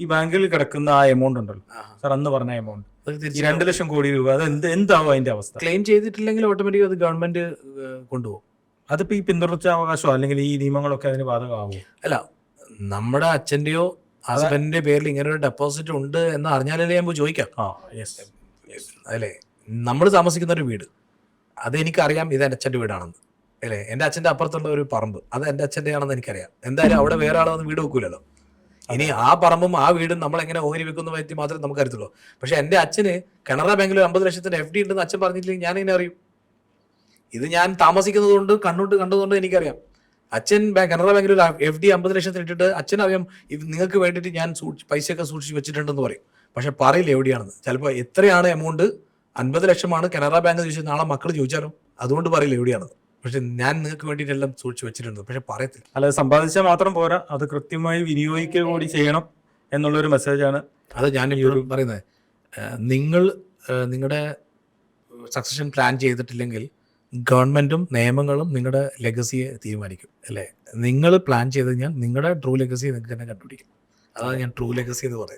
ഈ ബാങ്കിൽ കിടക്കുന്ന ആ എമൗണ്ട് ഉണ്ടല്ലോ. സാർ അന്ന് പറഞ്ഞ എമൗണ്ട് രണ്ട് ലക്ഷം കോടി രൂപ അത് എന്ത് എന്താവും അതിന്റെ അവസ്ഥ? ക്ലെയിം ചെയ്തിട്ടില്ലെങ്കിൽ ഓട്ടോമാറ്റിക് അത് ഗവൺമെന്റ് കൊണ്ടുപോകും. അതിപ്പോ ഈ പിന്തുടർച്ചാവകാശമോ അല്ലെങ്കിൽ ഈ നിയമങ്ങളൊക്കെ അതിന് ബാധകമാവും? അല്ല നമ്മുടെ അച്ഛന്റെയോ ഹസ്ബൻഡിന്റെ പേരിൽ ഇങ്ങനെ ഒരു ഡെപ്പോസിറ്റ് ഉണ്ട് എന്ന് അറിഞ്ഞാലല്ലേ ഞാൻ പോയി ചോദിക്കാം. അല്ലേ? നമ്മൾ താമസിക്കുന്ന ഒരു വീട്. അത് എനിക്കറിയാം ഇത് എന്റെ അച്ഛന്റെ വീടാണെന്ന്. അല്ലേ? എന്റെ അച്ഛന്റെ അപ്പുറത്തുള്ള ഒരു പറമ്പ്. അത് എന്റെ അച്ഛന്റെ ആണെന്ന് എനിക്കറിയാം. എന്തായാലും അവിടെ വേറെ ആളൊന്നും വീട് വെക്കൂലല്ലോ. ഇനി ആ പറമ്പും ആ വീടും നമ്മൾ എങ്ങനെ ഓഹരി വെക്കുന്ന പറ്റി മാത്രമേ നമുക്ക് അറിയത്തുള്ളൂ. പക്ഷെ എന്റെ അച്ഛന് കനറ ബാങ്കിൽ ഒരു അമ്പത് ലക്ഷത്തിന്റെ എഫ് ഡി ഉണ്ടെന്ന് അച്ഛൻ പറഞ്ഞിട്ടില്ലെങ്കിൽ ഞാൻ എങ്ങനെ അറിയും? ഇത് ഞാൻ താമസിക്കുന്നത് കൊണ്ട് കണ്ണോട്ട് കണ്ടതുകൊണ്ട് എനിക്കറിയാം. അച്ഛൻ ബാങ്ക് കനറ ബാങ്കിൽ ഒരു എഫ് ഡി അമ്പത് ലക്ഷത്തിന് ഇട്ടിട്ട് അച്ഛനറിയാം ഇത് നിങ്ങൾക്ക് വേണ്ടിയിട്ട് ഞാൻ പൈസയൊക്കെ സൂക്ഷിച്ച് വെച്ചിട്ടുണ്ടെന്ന് പറയും. പക്ഷെ പറയില്ല എവിടെയാണെന്ന്. ചിലപ്പോൾ എത്രയാണ് എമൗണ്ട് അൻപത് ലക്ഷമാണ് കനറ ബാങ്ക് ചോദിച്ചാൽ നാളെ മക്കൾ ചോദിച്ചാലും? അതുകൊണ്ട് പറയില്ല എവിടെയാണെന്ന്. പക്ഷെ ഞാൻ നിങ്ങൾക്ക് വേണ്ടിയിട്ടെല്ലാം സൂക്ഷിച്ചു വെച്ചിട്ടുണ്ട്. പക്ഷെ പറയത്തില്ല. അല്ല സമ്പാദിച്ചാൽ മാത്രം പോരാ. അത് കൃത്യമായി വിനിയോഗിക്കുക കൂടി ചെയ്യണം എന്നുള്ളൊരു മെസ്സേജാണ് അത് ഞാൻ പറയുന്നത്. നിങ്ങൾ നിങ്ങളുടെ സക്സഷൻ പ്ലാൻ ചെയ്തിട്ടില്ലെങ്കിൽ ഗവൺമെന്റും നിയമങ്ങളും നിങ്ങളുടെ ലെഗസിയെ തീരുമാനിക്കും അല്ലേ? നിങ്ങൾ പ്ലാൻ ചെയ്ത് കഴിഞ്ഞാൽ നിങ്ങളുടെ ട്രൂ ലെഗസി നിങ്ങൾക്ക് തന്നെ കണ്ടുപിടിക്കും. അതാണ് ഞാൻ ട്രൂ ലെഗസി എന്ന് പറയുന്നത്.